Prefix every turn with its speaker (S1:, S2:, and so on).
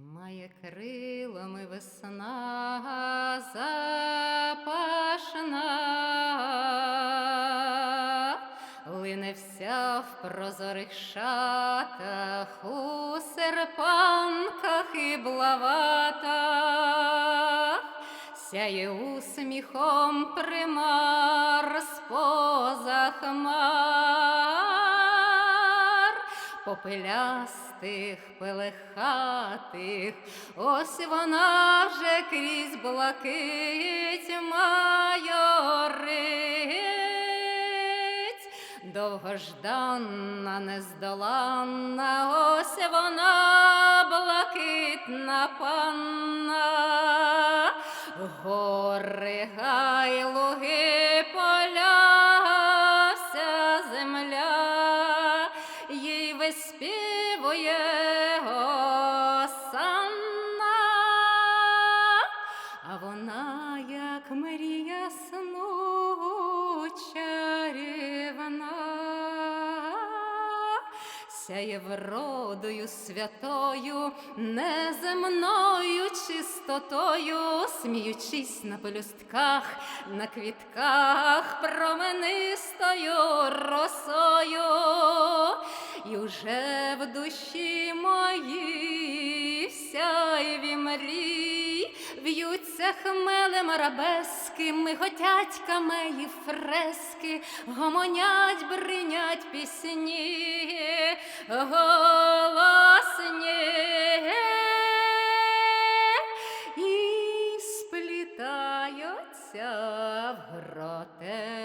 S1: Має крилами весна запашна, лине вся в прозорих шатах, у серпанках і блаватах, сяє усміхом примар споза хмар, попелястих, пелехатих, ось вона вже крізь блакить майорить, довгожданна, нездоланна, ось вона блакитна панна, гори, гай, мрія сну чарівна, сяє вродою святою, неземною чистотою, сміючись на пелюстках, на квітках променистою росою, і уже в душі моїй всяєві мрій, в'ються хмелем арабески, миготять камеї фрески, гомонять, бринять пісні, голосні і сплітаються в гроте.